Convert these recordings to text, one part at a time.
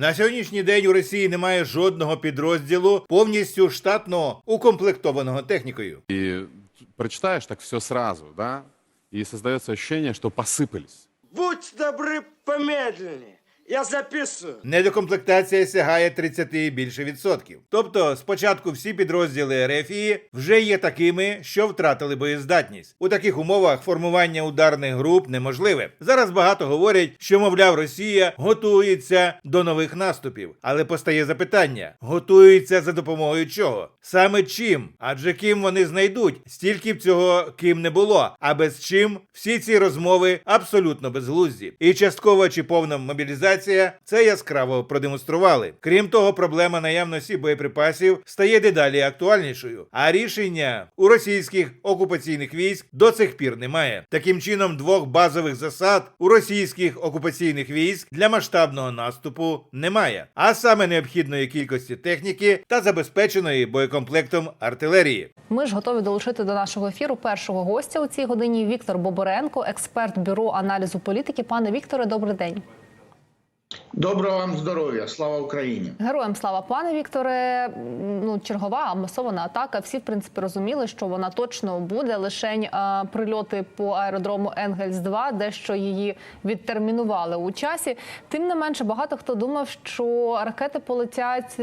На сьогоднішній день у Росії немає жодного підрозділу повністю штатно укомплектованого технікою. І прочитаєш так все сразу, да, І создається ощущение, що посипались. Будь добры помедленнее. Я записываю. Недокомплектація сягає 30 і більше відсотків. Тобто, спочатку всі підрозділи РФІ вже є такими, що втратили боєздатність. У таких умовах формування ударних груп неможливе. Зараз багато говорять, що мовляв Росія готується до нових наступів. Але постає запитання: готується за допомогою чого? Саме чим? Адже ким вони знайдуть? Стільки б цього ким не було. А без чим всі ці розмови абсолютно безглузді. І часткова чи повна мобілізація це яскраво продемонстрували. Крім того, проблема наявності боєприпасів стає дедалі актуальнішою. А рішення у російських окупаційних військ до цих пір немає. Таким чином, двох базових засад у російських окупаційних військ для масштабного наступу немає, а саме необхідної кількості техніки та забезпеченої боєкомплектом артилерії. Ми ж готові долучити до нашого ефіру першого гостя у цій годині. Віктор Боборенко, експерт бюро аналізу політики. Пане Вікторе, добрий день. Доброго вам здоров'я, слава Україні. Героям слава, пане Вікторе. Ну, чергова масована атака. Всі в принципі розуміли, що вона точно буде. Лишень а, прильоти по аеродрому Енгельс 2 дещо її відтермінували у часі. Тим не менше, багато хто думав, що ракети полетять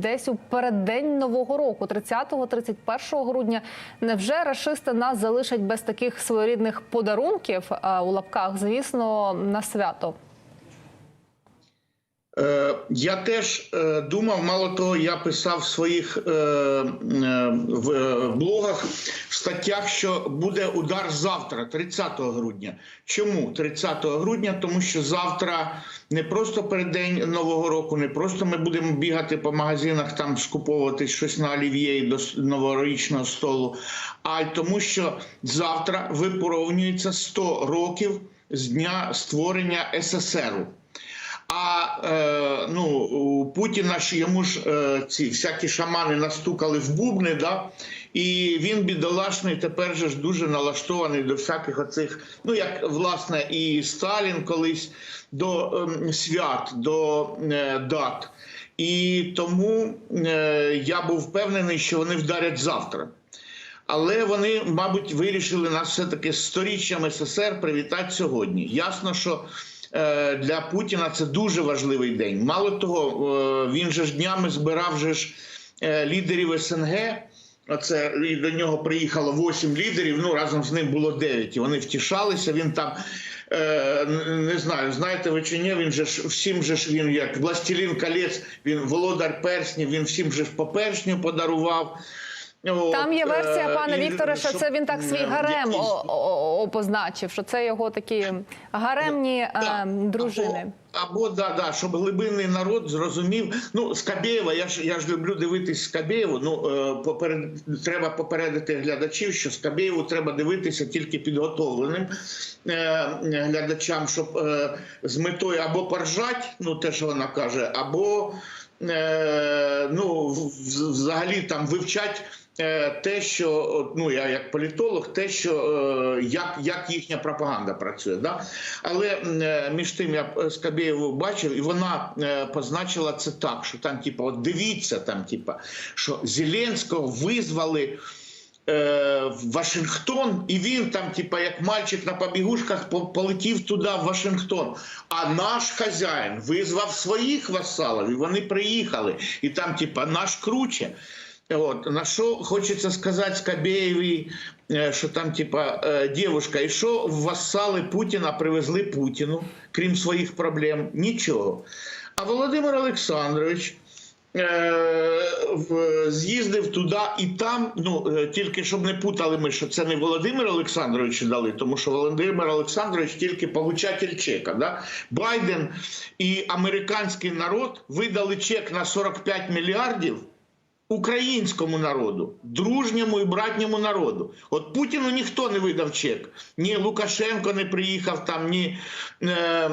десь у переддень нового року, 30-31 грудня. Невже рашисти нас залишать без таких своєрідних подарунків а, у лапках? Звісно, на свято. Е, я теж е, думав, мало того, я писав в своїх е, в блогах, в статтях, що буде удар завтра, 30 грудня. Чому 30 грудня? Тому що завтра не просто переддень Нового року, не просто ми будемо бігати по магазинах, там скуповувати щось на олів'є до новорічного столу, а й тому, що завтра випоровнюється 100 років з дня створення СССРу. А е, ну, у Путіна ж йому ж е, ці всякі шамани настукали в бубни, да? і він бідолашний тепер же ж дуже налаштований до всяких оцих, ну як власне і Сталін колись до ем, свят, до е, дат. І тому е, я був впевнений, що вони вдарять завтра. Але вони, мабуть, вирішили нас все-таки з сторіччям СССР привітати сьогодні. Ясно, що е, для Путіна це дуже важливий день. Мало того, е, він же ж днями збирав же ж е, лідерів СНГ. Оце і до нього приїхало 8 лідерів. Ну разом з ним було 9. І вони втішалися. Він там е, не знаю, знаєте ви чи ні, він же ж всім же ж він як властелін колець, він володар перснів, він всім же ж по персню подарував. Там є версія, е, пане і Вікторе, що це він так свій гарем якісь- о- о- о- позначив, що це його такі гаремні е, дружини. Або, да, да, щоб глибинний народ зрозумів. Ну, Скабєєва, я ж я ж люблю дивитись Скабєєву. Ну е, поперед, треба попередити глядачів, що Скабєєву треба дивитися тільки підготовленим е, глядачам, щоб е, з метою або поржать, ну те, що вона каже, або е, ну, взагалі там вивчать. Е, Те, що ну я як політолог, те, що е, як, як їхня пропаганда працює, да? але е, між тим я Скабєєву бачив, і вона позначила це так, що там, типу, от дивіться, там, типу, що Зеленського визвали Вашингтон, і він там, типа, як мальчик на побігушках, полетів туди, в Вашингтон. А наш хазяїн визвав своїх васалів, і вони приїхали. І там, типа, наш круче. От, на що хочеться сказати Скабєєві, що там, типа, е, дівушка, і що васали Путіна привезли Путіну, крім своїх проблем? Нічого. А Володимир Олександрович з'їздив туди і там, ну тільки щоб не путали ми, що це не Володимир Олександрович дали, тому що Володимир Олександрович тільки получатель чека. Да? Байден і американський народ видали чек на 45 мільярдів. Українському народу, дружньому і братньому народу. От Путіну ніхто не видав чек. Ні Лукашенко не приїхав там, ні е,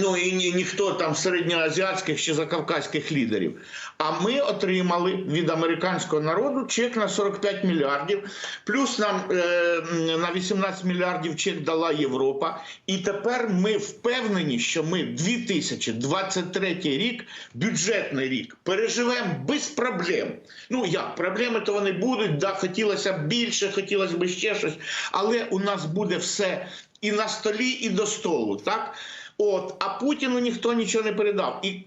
Ну і ні, ніхто там середньоазіатських чи закавказьких лідерів. А ми отримали від американського народу чек на 45 мільярдів, плюс нам е, на 18 мільярдів чек дала Європа. І тепер ми впевнені, що ми 2023 рік, бюджетний рік, переживемо без проблем. Ну як проблеми то вони будуть, да, хотілося б більше, хотілося б ще щось, але у нас буде все і на столі, і до столу. так? От, а Путіну ніхто нічого не передав. І е,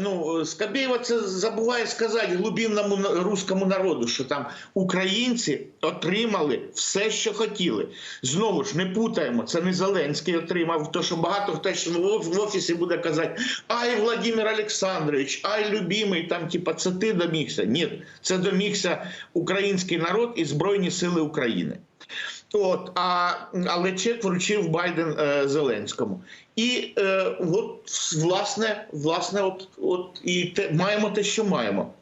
ну, Скабєєва це забуває сказати глубинному руському народу, що там українці отримали все, що хотіли. Знову ж не путаємо, це не Зеленський отримав, то що багато хто в офісі буде казати: Ай, Владимир Олександрович, ай, любимий, там, типа, це ти домігся. Ні, це домігся український народ і Збройні Сили України. От, а, але чек вручив Байден е, Зеленському. І е, от, власне, власне, от, от і те, маємо те, що маємо.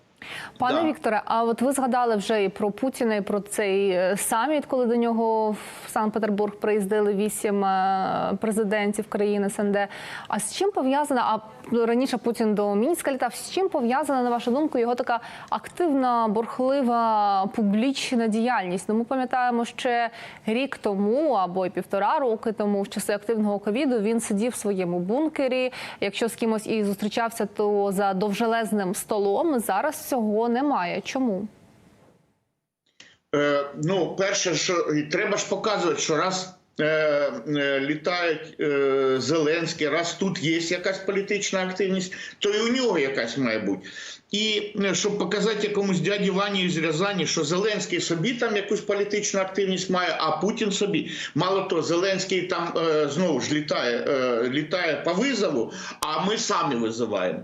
Пане Да. Вікторе, а от ви згадали вже і про Путіна, і про цей е, саміт, коли до нього в Санкт-Петербург приїздили вісім е, президентів країн СНД. А з чим пов'язана? А раніше Путін до Мінська літав. З чим пов'язана, на вашу думку, його така активна, бурхлива публічна діяльність? Ну, ми пам'ятаємо, ще рік тому або й півтора роки тому, в часи активного ковіду, він сидів в своєму бункері. Якщо з кимось і зустрічався, то за довжелезним столом. Зараз цього немає. Чому? Е, ну, перше, що треба ж показувати, що раз е, е, літають е, Зеленський, раз тут є якась політична активність, то і у нього якась має бути. І е, щоб показати якомусь дяді Вані із Рязані, що Зеленський собі там якусь політичну активність має, а Путін собі. Мало того, Зеленський там е, знову ж літає, е, літає по визову, а ми самі визиваємо.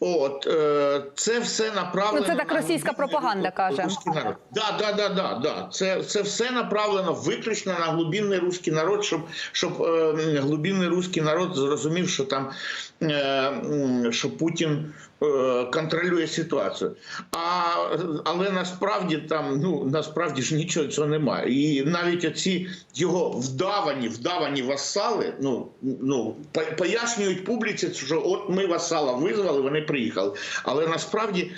От це все направлено. Ну, це так російська глибинний пропаганда каже. народ. Да, да, да, да, да. Це, це все направлено виключно на глибинний руський народ, щоб, щоб глибинний руський народ зрозумів, що там що Путін контролює ситуацію. А, але насправді там ну насправді ж нічого цього немає. І навіть оці його вдавані, вдавані васали, ну ну пояснюють публіці, що от ми васала визвали, вони приїхали. Але насправді.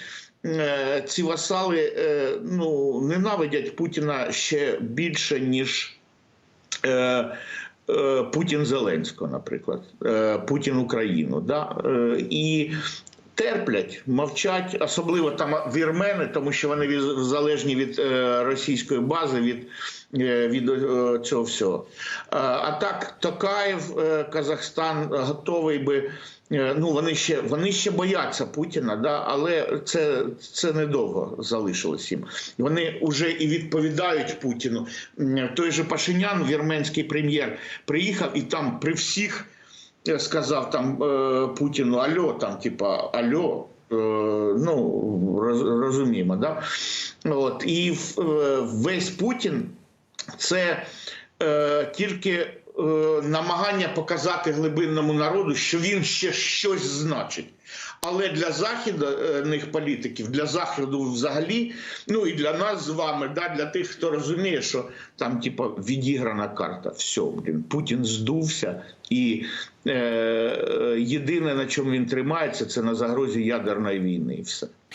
е, Ці васали е, ну, ненавидять Путіна ще більше, ніж е, е, Путін Зеленського, наприклад, е, Путін Україну. Да? Е, і терплять, мовчать, особливо там вірмени, тому що вони від, залежні від е, російської бази, від, е, від е, цього всього. А так, Токаєв, Казахстан готовий би. Ну, вони ще вони ще бояться Путіна, да, але це, це недовго залишилось їм. Вони вже і відповідають Путіну. Той же Пашинян, вірменський прем'єр, приїхав і там при всіх сказав там е, Путіну Альо, там, типа Альо. е, Ну, роз- розуміємо, да? От, і в- е, весь Путін це е, тільки е, намагання показати глибинному народу, що він ще щось значить. Але для західних політиків, для заходу взагалі, ну і для нас з вами, да, для тих, хто розуміє, що там, типу, відіграна карта. Все, блін, Путін здувся, і е, єдине, на чому він тримається, це на загрозі ядерної війни, і все.